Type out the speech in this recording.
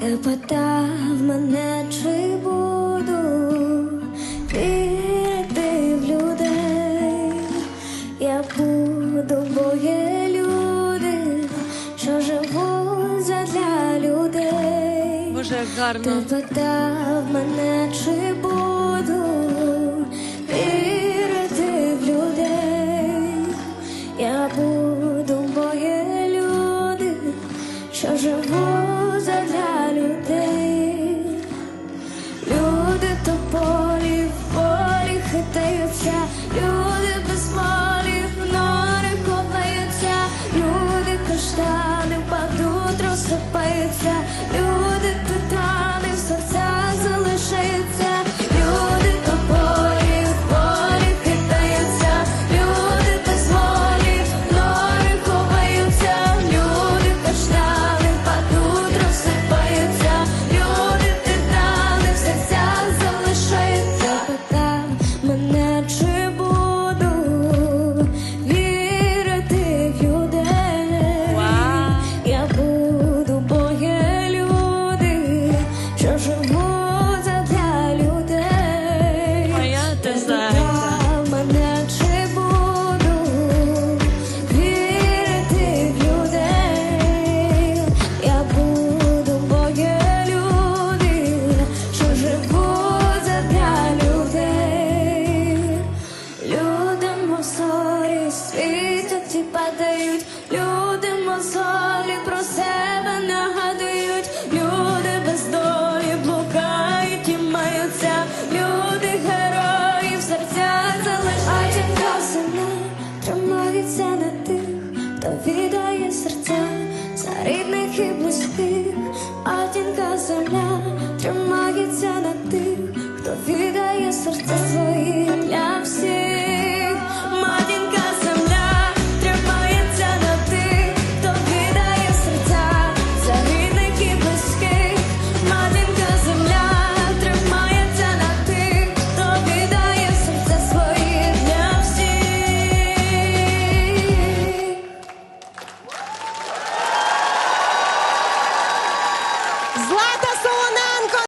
Ти питав мене, чи буду вірити в людей. Я буду, бо є люди, що живуть задля людей. Боже, як Ти гарно. питав мене, чи буду вірити в людей. Я буду, бо є люди, що живуть хитаються, люди без молі в нори ховаються, люди каштани падуть, розсипаються, світять падають, люди мозолі про себе нагадують, люди без долі блукають і маються, люди герої в серцях залишають красина, тримаються на тих, хто віддає серця за рідних і близьких, матінка земля тримається на тих, хто віддає серця.